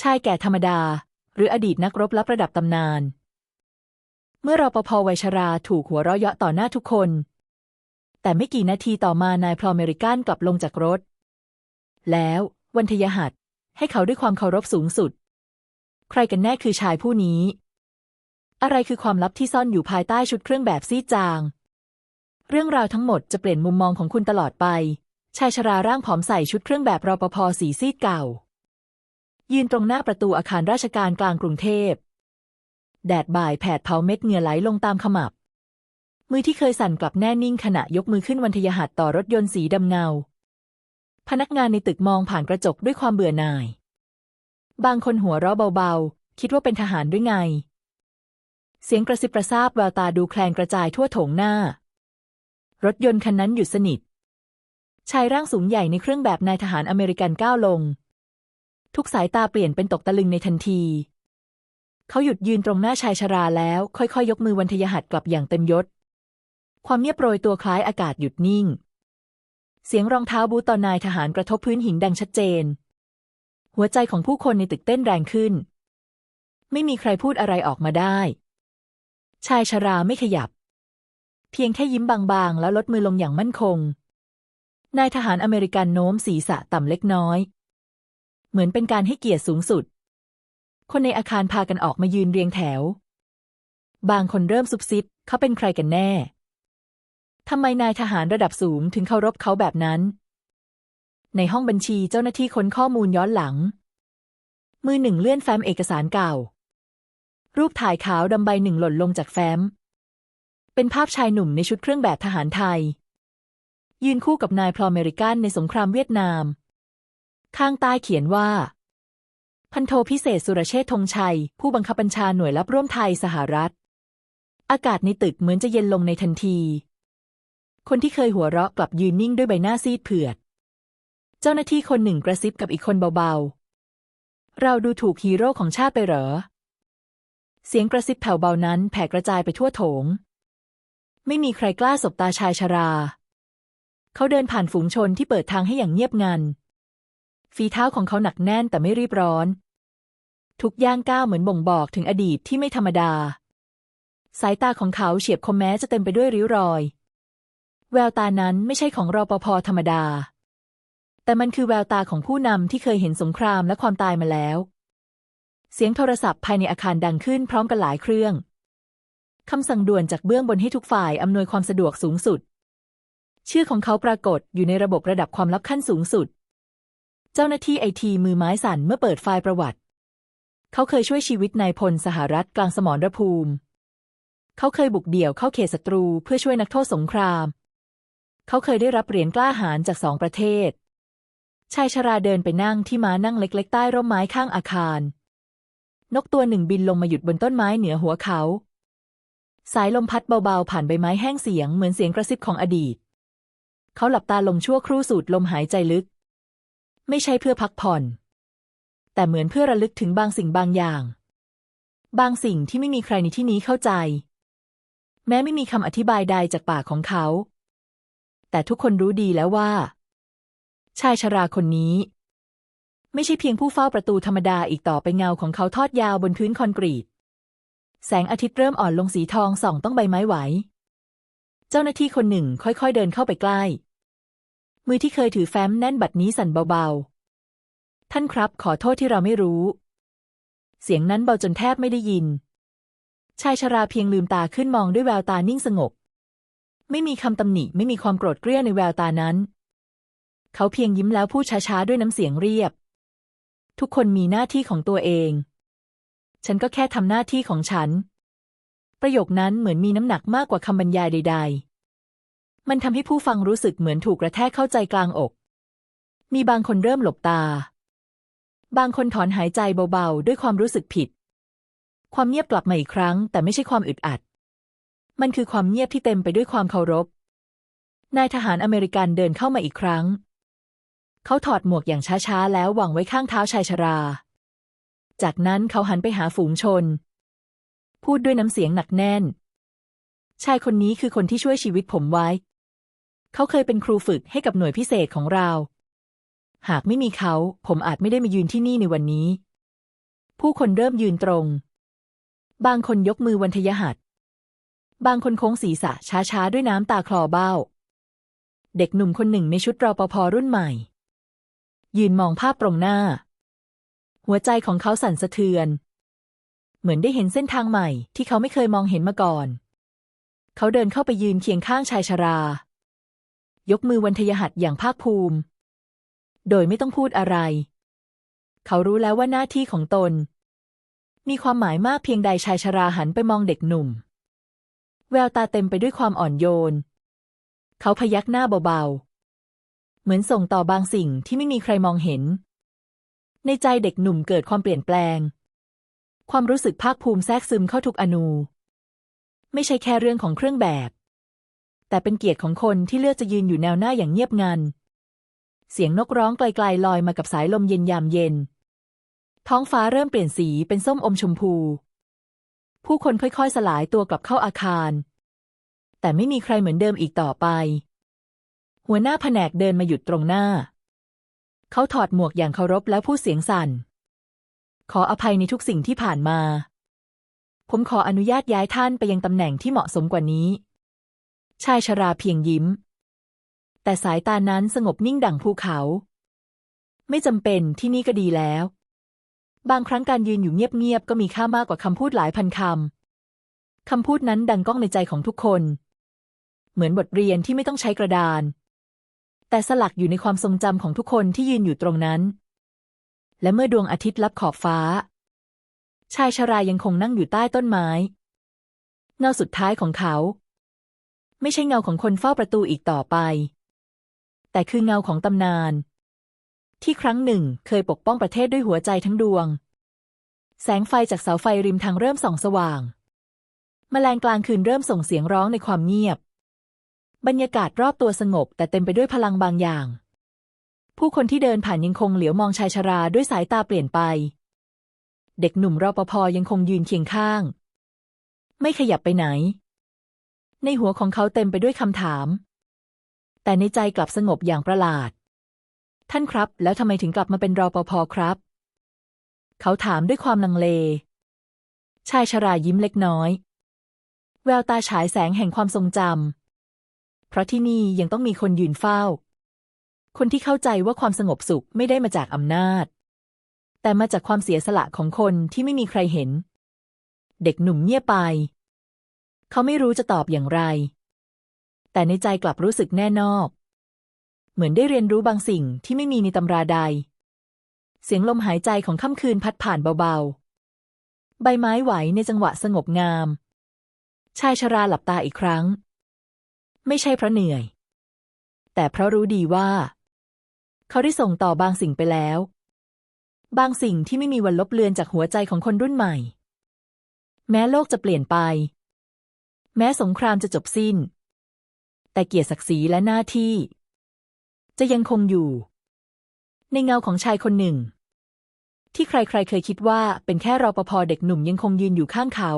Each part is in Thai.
ชายแก่ธรรมดา หรืออดีตนักรบลับระดับตำนาน เมื่อรอปภวัยชราถูกหัวเราะเยาะต่อหน้าทุกคน แต่ไม่กี่นาทีต่อมานายพลอเมริกันกลับลงจากรถ แล้ววันทยหัดให้เขาด้วยความเคารพสูงสุด ใครกันแน่คือชายผู้นี้ อะไรคือความลับที่ซ่อนอยู่ภายใต้ชุดเครื่องแบบซีดจาง เรื่องราวทั้งหมดจะเปลี่ยนมุมมองของคุณตลอดไป ชายชราร่างผอมใส่ชุดเครื่องแบบรปภสีซีดเก่า ยืนตรงหน้าประตูอาคารราชการกลางกรุงเทพ แดดบ่ายแผดเผาเม็ดเหงื่อไหลลงตามขมับ มือที่เคยสั่นกลับแน่นิ่งขณะยกมือขึ้นวันทยหัดต่อรถยนต์สีดำเงา พนักงานในตึกมองผ่านกระจกด้วยความเบื่อหน่าย บางคนหัวเราะเบาๆ คิดว่าเป็นทหารด้วยไง เสียงกระซิบกระซาบแววตาดูแคลงกระจายทั่วโถงหน้า รถยนต์คันนั้นหยุดสนิทชายร่างสูงใหญ่ในเครื่องแบบนายทหารอเมริกันก้าวลง ทุกสายตาเปลี่ยนเป็นตกตะลึงในทันที เขาหยุดยืนตรงหน้าชายชราแล้ว ค่อยๆยยกมือวันทยหัดกลับอย่างเต็มยศ ความเงียบโปรยตัวคล้ายอากาศหยุดนิ่ง เสียงรองเท้าบูตตอนนายทหารกระทบพื้นหินดังชัดเจน หัวใจของผู้คนในตึกเต้นแรงขึ้น ไม่มีใครพูดอะไรออกมาได้ ชายชราไม่ขยับ เพียงแค่ยิ้มบางๆ แล้วลดมือลงอย่างมั่นคงนายทหารอเมริกันโน้มศีรษะต่ำเล็กน้อย เหมือนเป็นการให้เกียรติสูงสุด คนในอาคารพากันออกมายืนเรียงแถว บางคนเริ่มซุบซิบเขาเป็นใครกันแน่ทำไมนายทหารระดับสูงถึงเคารพเขาแบบนั้น ในห้องบัญชีเจ้าหน้าที่ค้นข้อมูลย้อนหลัง มือหนึ่งเลื่อนแฟ้มเอกสารเก่า รูปถ่ายขาวดำใบหนึ่งหล่นลงจากแฟ้ม เป็นภาพชายหนุ่มในชุดเครื่องแบบทหารไทย ยืนคู่กับนายพลอเมริกันในสงครามเวียดนาม ข้างใต้เขียนว่า พันโทพิเศษสุรเชษฐ์ธงชัย ผู้บังคับบัญชาหน่วยลับร่วมไทยสหรัฐ อากาศในตึกเหมือนจะเย็นลงในทันที คนที่เคยหัวเราะกลับยืนนิ่งด้วยใบหน้าซีดเผือด เจ้าหน้าที่คนหนึ่งกระซิบกับอีกคนเบาๆ เราดูถูกฮีโร่ของชาติไปเหรอ เสียงกระซิบแผ่วเบานั้นแผ่กระจายไปทั่วโถง ไม่มีใครกล้าสบตาชายชรา เขาเดินผ่านฝูงชนที่เปิดทางให้อย่างเงียบงัน ฝีเท้าของเขาหนักแน่นแต่ไม่รีบร้อน ทุกย่างก้าวเหมือนบ่งบอกถึงอดีตที่ไม่ธรรมดา สายตาของเขาเฉียบคมแม้จะเต็มไปด้วยริ้วรอย แววตานั้นไม่ใช่ของรอปภธรรมดา แต่มันคือแววตาของผู้นำที่เคยเห็นสงครามและความตายมาแล้ว เสียงโทรศัพท์ภายในอาคารดังขึ้นพร้อมกันหลายเครื่องคำสั่งด่วนจากเบื้องบนให้ทุกฝ่ายอำนวยความสะดวกสูงสุด ชื่อของเขาปรากฏอยู่ในระบบระดับความลับขั้นสูงสุด เจ้าหน้าที่ไอทีมือไม้สั่นเมื่อเปิดไฟล์ประวัติ เขาเคยช่วยชีวิตนายพลสหรัฐกลางสมรภูมิ เขาเคยบุกเดี่ยวเข้าเขตศัตรูเพื่อช่วยนักโทษสงคราม เขาเคยได้รับเหรียญกล้าหาญจากสองประเทศ ชายชราเดินไปนั่งที่ม้านั่งเล็ก ๆ ใต้ร่มไม้ข้างอาคาร นกตัวหนึ่งบินลงมาหยุดบนต้นไม้เหนือหัวเขา สายลมพัดเบาๆผ่านใบไม้แห้งเสียงเหมือนเสียงกระซิบของอดีต เขาหลับตาลงชั่วครู่สูดลมหายใจลึก ไม่ใช่เพื่อพักผ่อน แต่เหมือนเพื่อระลึกถึงบางสิ่งบางอย่าง บางสิ่งที่ไม่มีใครในที่นี้เข้าใจ แม้ไม่มีคำอธิบายใดจากปากของเขา แต่ทุกคนรู้ดีแล้วว่า ชายชราคนนี้ ไม่ใช่เพียงผู้เฝ้าประตูธรรมดาอีกต่อไปเงาของเขาทอดยาวบนพื้นคอนกรีต แสงอาทิตย์เริ่มอ่อนลงสีทองส่องต้องใบไม้ไหว เจ้าหน้าที่คนหนึ่งค่อยๆเดินเข้าไปใกล้ มือที่เคยถือแฟ้มแน่นบัดนี้สั่นเบาๆ ท่านครับ ขอโทษที่เราไม่รู้ เสียงนั้นเบาจนแทบไม่ได้ยิน ชายชราเพียงลืมตาขึ้นมองด้วยแววตานิ่งสงบ ไม่มีคำตำหนิไม่มีความโกรธเกรี้ยวในแววตานั้น เขาเพียงยิ้มแล้วพูดช้าๆด้วยน้ำเสียงเรียบ ทุกคนมีหน้าที่ของตัวเอง ฉันก็แค่ทำหน้าที่ของฉัน ประโยคนั้นเหมือนมีน้ำหนักมากกว่าคำบรรยายใด ๆ มันทำให้ผู้ฟังรู้สึกเหมือนถูกกระแทกเข้าใจกลางอก มีบางคนเริ่มหลบตา บางคนถอนหายใจเบาๆ ด้วยความรู้สึกผิด ความเงียบกลับมาอีกครั้ง แต่ไม่ใช่ความอึดอัด มันคือความเงียบที่เต็มไปด้วยความเคารพ นายทหารอเมริกันเดินเข้ามาอีกครั้ง เขาถอดหมวกอย่างช้าๆ แล้ววางไว้ข้างเท้าชายชรา จากนั้นเขาหันไปหาฝูงชน พูดด้วยน้ำเสียงหนักแน่นชายคนนี้คือคนที่ช่วยชีวิตผมไว้ เขาเคยเป็นครูฝึกให้กับหน่วยพิเศษของเรา หากไม่มีเขา ผมอาจไม่ได้มายืนที่นี่ในวันนี้ ผู้คนเริ่มยืนตรง บางคนยกมือวันทยหัตบางคนโค้งศีรษะช้าๆ ด้วยน้ำตาคลอเบ้า เด็กหนุ่มคนหนึ่งในชุดรอปภรุ่นใหม่ ยืนมองภาพตรงหน้า หัวใจของเขาสั่นสะเทือน เหมือนได้เห็นเส้นทางใหม่ที่เขาไม่เคยมองเห็นมาก่อน เขาเดินเข้าไปยืนเคียงข้างชายชรา ยกมือวันทยหัตอย่างภาคภูมิ โดยไม่ต้องพูดอะไร เขารู้แล้วว่าหน้าที่ของตน มีความหมายมากเพียงใดชายชราหันไปมองเด็กหนุ่ม แววตาเต็มไปด้วยความอ่อนโยน เขาพยักหน้าเบาๆ เหมือนส่งต่อบางสิ่งที่ไม่มีใครมองเห็น ในใจเด็กหนุ่มเกิดความเปลี่ยนแปลง ความรู้สึกภาคภูมิแทรกซึมเข้าทุกอนู ไม่ใช่แค่เรื่องของเครื่องแบบ แต่เป็นเกียรติของคนที่เลือกจะยืนอยู่แนวหน้าอย่างเงียบงัน เสียงนกร้องไกลๆลอยมากับสายลมเย็นยามเย็น ท้องฟ้าเริ่มเปลี่ยนสีเป็นส้มอมชมพู ผู้คนค่อยๆ สลายตัวกลับเข้าอาคาร แต่ไม่มีใครเหมือนเดิมอีกต่อไป หัวหน้าแผนกเดินมาหยุดตรงหน้า เขาถอดหมวกอย่างเคารพแล้วพูดเสียงสั่น ขออภัยในทุกสิ่งที่ผ่านมา ผมขออนุญาตย้ายท่านไปยังตำแหน่งที่เหมาะสมกว่านี้ ชายชราเพียงยิ้ม แต่สายตานั้นสงบนิ่งดั่งภูเขา ไม่จำเป็นที่นี่ก็ดีแล้ว บางครั้งการยืนอยู่เงียบๆก็มีค่ามากกว่าคำพูดหลายพันคำคำพูดนั้นดังก้องในใจของทุกคน เหมือนบทเรียนที่ไม่ต้องใช้กระดาน แต่สลักอยู่ในความทรงจำของทุกคนที่ยืนอยู่ตรงนั้น และเมื่อดวงอาทิตย์ลับขอบฟ้า ชายชรายังคงนั่งอยู่ใต้ต้นไม้เงาสุดท้ายของเขา ไม่ใช่เงาของคนเฝ้าประตูอีกต่อไป แต่คือเงาของตำนาน ที่ครั้งหนึ่งเคยปกป้องประเทศด้วยหัวใจทั้งดวง แสงไฟจากเสาไฟริมทางเริ่มส่องสว่างแมลงกลางคืนเริ่มส่งเสียงร้องในความเงียบ บรรยากาศรอบตัวสงบแต่เต็มไปด้วยพลังบางอย่าง ผู้คนที่เดินผ่านยังคงเหลียวมองชายชราด้วยสายตาเปลี่ยนไป เด็กหนุ่มรปภยังคงยืนเคียงข้าง ไม่ขยับไปไหน ในหัวของเขาเต็มไปด้วยคำถาม แต่ในใจกลับสงบอย่างประหลาด ท่านครับ แล้วทำไมถึงกลับมาเป็นรอปภครับ เขาถามด้วยความลังเล ชายชรายิ้มเล็กน้อย แววตาฉายแสงแห่งความทรงจำเพราะที่นี่ยังต้องมีคนยืนเฝ้า คนที่เข้าใจว่าความสงบสุขไม่ได้มาจากอำนาจ แต่มาจากความเสียสละของคนที่ไม่มีใครเห็น เด็กหนุ่มเงียบไป เขาไม่รู้จะตอบอย่างไร แต่ในใจกลับรู้สึกแน่นอกเหมือนได้เรียนรู้บางสิ่งที่ไม่มีในตำราใด เสียงลมหายใจของค่ำคืนพัดผ่านเบาๆ ใบไม้ไหวในจังหวะสงบงาม ชายชราหลับตาอีกครั้ง ไม่ใช่เพราะเหนื่อย แต่เพราะรู้ดีว่า เขาได้ส่งต่อบางสิ่งไปแล้ว บางสิ่งที่ไม่มีวันลบเลือนจากหัวใจของคนรุ่นใหม่ แม้โลกจะเปลี่ยนไป แม้สงครามจะจบสิ้น แต่เกียรติศักดิ์ศรีและหน้าที่ จะยังคงอยู่ ในเงาของชายคนหนึ่ง ที่ใครๆเคยคิดว่าเป็นแค่รอปภเด็กหนุ่มยังคงยืนอยู่ข้างเขา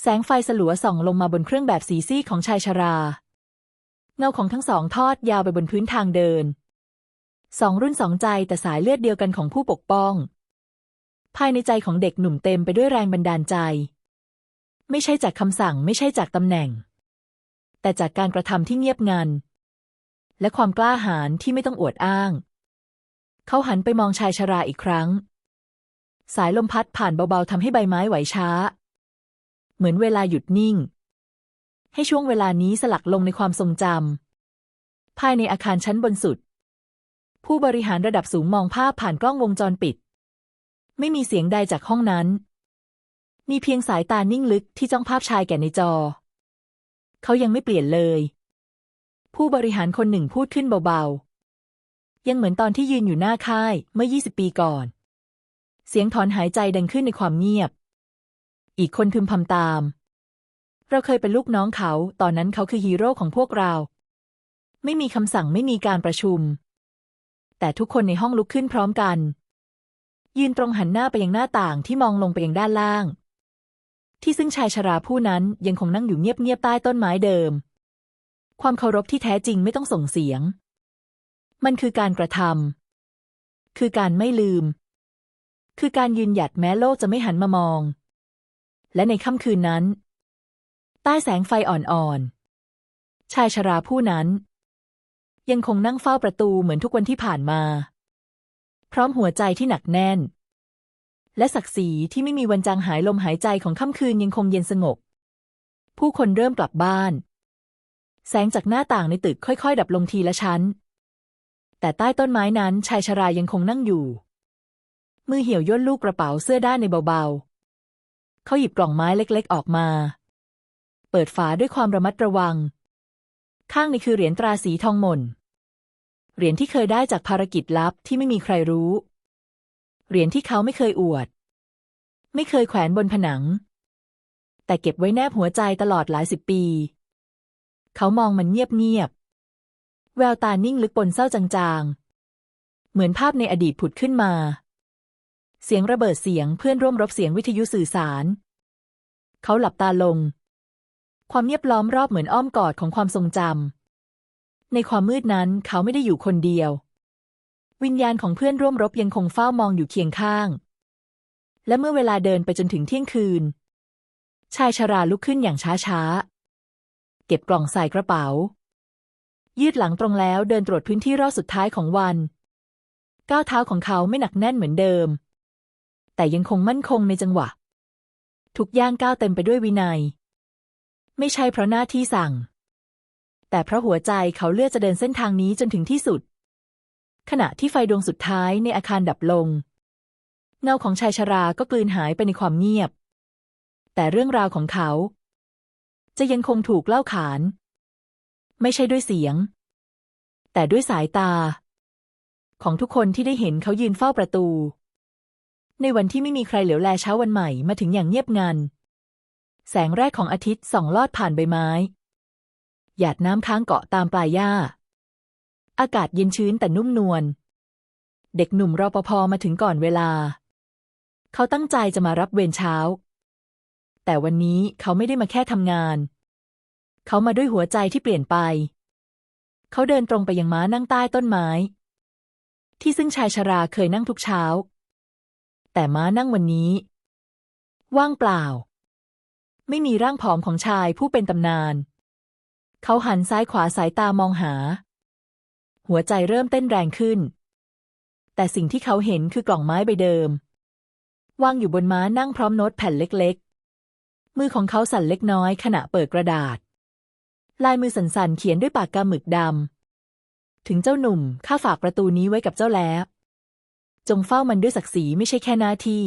แสงไฟสลัวส่องลงมาบนเครื่องแบบสีซีดของชายชรา เงาของทั้งสองทอดยาวไปบนพื้นทางเดินสองรุ่นสองใจแต่สายเลือดเดียวกันของผู้ปกป้อง ภายในใจของเด็กหนุ่มเต็มไปด้วยแรงบันดาลใจ ไม่ใช่จากคำสั่งไม่ใช่จากตำแหน่ง แต่จากการกระทำที่เงียบงัน และความกล้าหาญที่ไม่ต้องอวดอ้าง เขาหันไปมองชายชราอีกครั้ง สายลมพัดผ่านเบาๆทำให้ใบไม้ไหวช้า เหมือนเวลาหยุดนิ่ง ให้ช่วงเวลานี้สลักลงในความทรงจำภายในอาคารชั้นบนสุด ผู้บริหารระดับสูงมองภาพผ่านกล้องวงจรปิด ไม่มีเสียงใดจากห้องนั้น มีเพียงสายตานิ่งลึกที่จ้องภาพชายแก่ในจอ เขายังไม่เปลี่ยนเลย ผู้บริหารคนหนึ่งพูดขึ้นเบาๆ ยังเหมือนตอนที่ยืนอยู่หน้าค่ายเมื่อ 20 ปีก่อน เสียงถอนหายใจดังขึ้นในความเงียบ อีกคนพึมพำตาม เราเคยเป็นลูกน้องเขา ตอนนั้นเขาคือฮีโร่ของพวกเรา ไม่มีคำสั่งไม่มีการประชุม แต่ทุกคนในห้องลุกขึ้นพร้อมกัน ยืนตรงหันหน้าไปยังหน้าต่างที่มองลงไปยังด้านล่าง ที่ซึ่งชายชราผู้นั้นยังคงนั่งอยู่เงียบๆใต้ต้นไม้เดิม ความเคารพที่แท้จริงไม่ต้องส่งเสียง มันคือการกระทำคือการไม่ลืม คือการยืนหยัดแม้โลกจะไม่หันมามอง และในค่ำคืนนั้น ใต้แสงไฟอ่อนๆ ชายชราผู้นั้น ยังคงนั่งเฝ้าประตูเหมือนทุกวันที่ผ่านมา พร้อมหัวใจที่หนักแน่น และศักดิ์ศรีที่ไม่มีวันจางหายลมหายใจของค่ำคืนยังคงเย็นสงบ ผู้คนเริ่มกลับบ้าน แสงจากหน้าต่างในตึกค่อยๆ ดับลงทีละชั้น แต่ใต้ต้นไม้นั้นชายชรายังคงนั่งอยู่ มือเหี่ยวย่นลูกกระเป๋าเสื้อด้านในเบาๆ เขาหยิบกล่องไม้เล็กๆ ออกมา เปิดฝาด้วยความระมัดระวัง ข้างในคือเหรียญตราสีทองหม่นเหรียญที่เคยได้จากภารกิจลับที่ไม่มีใครรู้ เหรียญที่เขาไม่เคยอวด ไม่เคยแขวนบนผนัง แต่เก็บไว้แนบหัวใจตลอดหลายสิบปี เขามองมันเงียบๆแววตานิ่งลึกปนเศร้าจางๆ เหมือนภาพในอดีตผุดขึ้นมา เสียงระเบิดเสียงเพื่อนร่วมรบเสียงวิทยุสื่อสาร เขาหลับตาลง ความเงียบล้อมรอบเหมือนอ้อมกอดของความทรงจำในความมืดนั้นเขาไม่ได้อยู่คนเดียว วิญญาณของเพื่อนร่วมรบยังคงเฝ้ามองอยู่เคียงข้าง และเมื่อเวลาเดินไปจนถึงเที่ยงคืน ชายชราลุกขึ้นอย่างช้าๆ เก็บกล่องใส่กระเป๋า ยืดหลังตรงแล้วเดินตรวจพื้นที่รอบสุดท้ายของวันก้าวเท้าของเขาไม่หนักแน่นเหมือนเดิม แต่ยังคงมั่นคงในจังหวะ ทุกย่างก้าวเต็มไปด้วยวินัย ไม่ใช่เพราะหน้าที่สั่ง แต่เพราะหัวใจเขาเลือกจะเดินเส้นทางนี้จนถึงที่สุด ขณะที่ไฟดวงสุดท้ายในอาคารดับลง เงาของชายชราก็กลืนหายไปในความเงียบ แต่เรื่องราวของเขา จะยังคงถูกเล่าขาน ไม่ใช่ด้วยเสียง แต่ด้วยสายตา ของทุกคนที่ได้เห็นเขายืนเฝ้าประตู ในวันที่ไม่มีใครเหลียวแลเช้าวันใหม่มาถึงอย่างเงียบงัน แสงแรกของอาทิตย์ส่องลอดผ่านใบไม้ หยาดน้ำค้างเกาะตามปลายหญ้า อากาศเย็นชื้นแต่นุ่มนวล เด็กหนุ่มรปภมาถึงก่อนเวลา เขาตั้งใจจะมารับเวรเช้า แต่วันนี้เขาไม่ได้มาแค่ทำงาน เขามาด้วยหัวใจที่เปลี่ยนไป เขาเดินตรงไปยังม้านั่งใต้ต้นไม้ ที่ซึ่งชายชราเคยนั่งทุกเช้า แต่ม้านั่งวันนี้ ว่างเปล่า ไม่มีร่างผอมของชายผู้เป็นตำนาน เขาหันซ้ายขวาสายตามองหา หัวใจเริ่มเต้นแรงขึ้น แต่สิ่งที่เขาเห็นคือกล่องไม้ใบเดิมวางอยู่บนม้านั่งพร้อมโน้ตแผ่นเล็กๆ มือของเขาสั่นเล็กน้อยขณะเปิดกระดาษ ลายมือสั่นๆ เขียนด้วยปากกาหมึกดำ ถึงเจ้าหนุ่ม ข้าฝากประตูนี้ไว้กับเจ้าแล้ว จงเฝ้ามันด้วยศักดิ์ศรีไม่ใช่แค่หน้าที่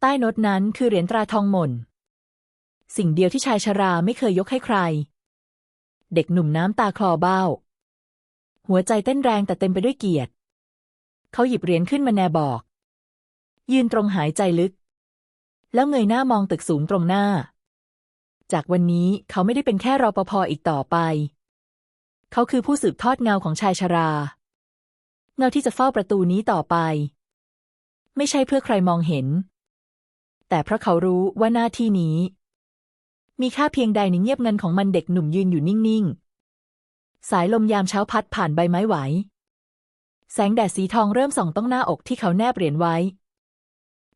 ใต้โน้ตนั้นคือเหรียญตราทองหม่น สิ่งเดียวที่ชายชราไม่เคยยกให้ใคร เด็กหนุ่มน้ำตาคลอเบ้า หัวใจเต้นแรงแต่เต็มไปด้วยเกียรติ เขาหยิบเหรียญขึ้นมาแนบอก ยืนตรงหายใจลึก แล้วเงยหน้ามองตึกสูงตรงหน้า จากวันนี้เขาไม่ได้เป็นแค่รอปภอีกต่อไป เขาคือผู้สืบทอดเงาของชายชรา เงาที่จะเฝ้าประตูนี้ต่อไป ไม่ใช่เพื่อใครมองเห็น แต่เพราะเขารู้ว่าหน้าที่นี้ มีค่าเพียงใดในเงียบเงินของมันเด็กหนุ่มยืนอยู่นิ่งๆ สายลมยามเช้าพัดผ่านใบไม้ไหว แสงแดดสีทองเริ่มส่องต้องหน้าอกที่เขาแนบเหรียญไว้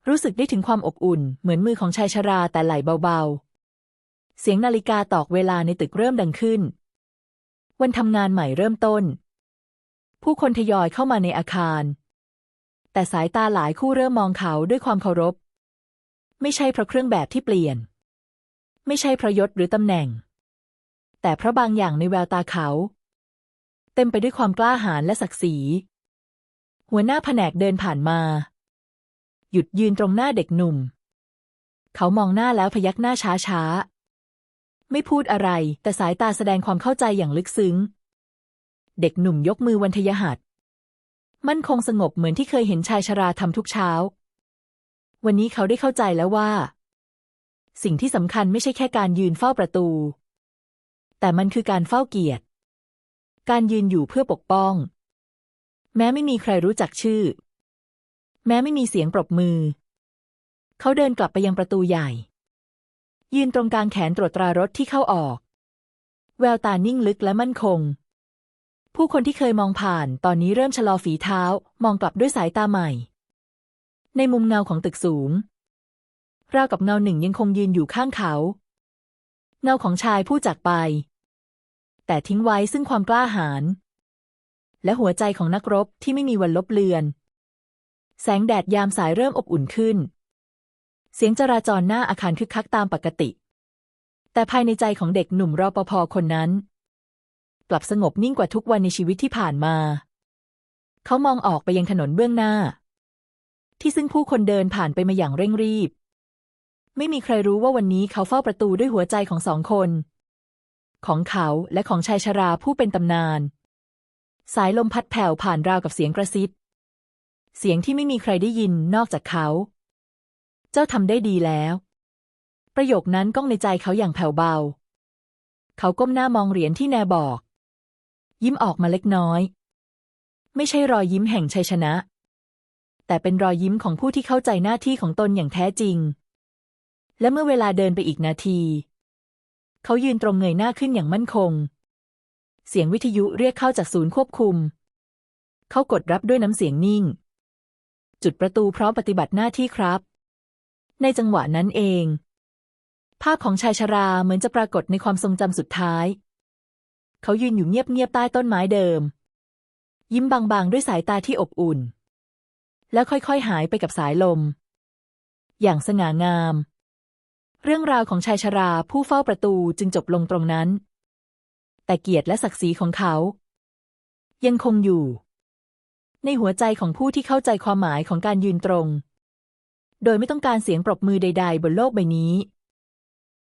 รู้สึกได้ถึงความอบอุ่น เหมือนมือของชายชราแต่ไหลเบาๆ เสียงนาฬิกาตอกเวลาในตึกเริ่มดังขึ้น วันทำงานใหม่เริ่มต้น ผู้คนทยอยเข้ามาในอาคาร แต่สายตาหลายคู่เริ่มมองเขาด้วยความเคารพ ไม่ใช่เพราะเครื่องแบบที่เปลี่ยน ไม่ใช่เพราะยศหรือตำแหน่งแต่เพราะบางอย่างในแววตาเขา เต็มไปด้วยความกล้าหาญและศักดิ์ศรี หัวหน้าแผนกเดินผ่านมา หยุดยืนตรงหน้าเด็กหนุ่ม เขามองหน้าแล้วพยักหน้าช้าๆ ไม่พูดอะไร แต่สายตาแสดงความเข้าใจอย่างลึกซึ้ง เด็กหนุ่มยกมือวันทยหัสมั่นคงสงบเหมือนที่เคยเห็นชายชราทำทุกเช้า วันนี้เขาได้เข้าใจแล้วว่า สิ่งที่สำคัญไม่ใช่แค่การยืนเฝ้าประตู แต่มันคือการเฝ้าเกียรติ การยืนอยู่เพื่อปกป้อง แม้ไม่มีใครรู้จักชื่อ แม้ไม่มีเสียงปรบมือ เขาเดินกลับไปยังประตูใหญ่ ยืนตรงกลางแขนตรวจตรารถที่เข้าออก แววตานิ่งลึกและมั่นคง ผู้คนที่เคยมองผ่านตอนนี้เริ่มชะลอฝีเท้า มองกลับด้วยสายตาใหม่ ในมุมเงาของตึกสูงราวกับเงาหนึ่งยังคงยืนอยู่ข้างเขา เงาของชายผู้จากไป แต่ทิ้งไว้ซึ่งความกล้าหาญและหัวใจของนักรบที่ไม่มีวันลบเลือน แสงแดดยามสายเริ่มอบอุ่นขึ้น เสียงจราจรหน้าอาคารคึกคักตามปกติ แต่ภายในใจของเด็กหนุ่มรอปภคนนั้น กลับสงบนิ่งกว่าทุกวันในชีวิตที่ผ่านมา เขามองออกไปยังถนนเบื้องหน้า ที่ซึ่งผู้คนเดินผ่านไปมาอย่างเร่งรีบ ไม่มีใครรู้ว่าวันนี้เขาเฝ้าประตูด้วยหัวใจของสองคน ของเขาและของชายชราผู้เป็นตำนาน สายลมพัดแผ่วผ่านราวกับเสียงกระซิบ เสียงที่ไม่มีใครได้ยินนอกจากเขา เจ้าทำได้ดีแล้ว ประโยคนั้นก้องในใจเขาอย่างแผ่วเบา เขาก้มหน้ามองเหรียญที่แนบอก ยิ้มออกมาเล็กน้อย ไม่ใช่รอยยิ้มแห่งชัยชนะ แต่เป็นรอยยิ้มของผู้ที่เข้าใจหน้าที่ของตนอย่างแท้จริง และเมื่อเวลาเดินไปอีกนาที เขายืนตรงเงยหน้าขึ้นอย่างมั่นคง เสียงวิทยุเรียกเข้าจากศูนย์ควบคุม เขากดรับด้วยน้ำเสียงนิ่ง จุดประตูพร้อมปฏิบัติหน้าที่ครับ ในจังหวะนั้นเอง ภาพของชายชราเหมือนจะปรากฏในความทรงจำสุดท้าย เขายืนอยู่เงียบๆใต้ต้นไม้เดิม ยิ้มบางๆด้วยสายตาที่อบอุ่น แล้วค่อยๆหายไปกับสายลม อย่างสง่างาม เรื่องราวของชายชราผู้เฝ้าประตูจึงจบลงตรงนั้น แต่เกียรติและศักดิ์ศรีของเขา ยังคงอยู่ ในหัวใจของผู้ที่เข้าใจความหมายของการยืนตรง โดยไม่ต้องการเสียงปรบมือใด ๆ บนโลกใบนี้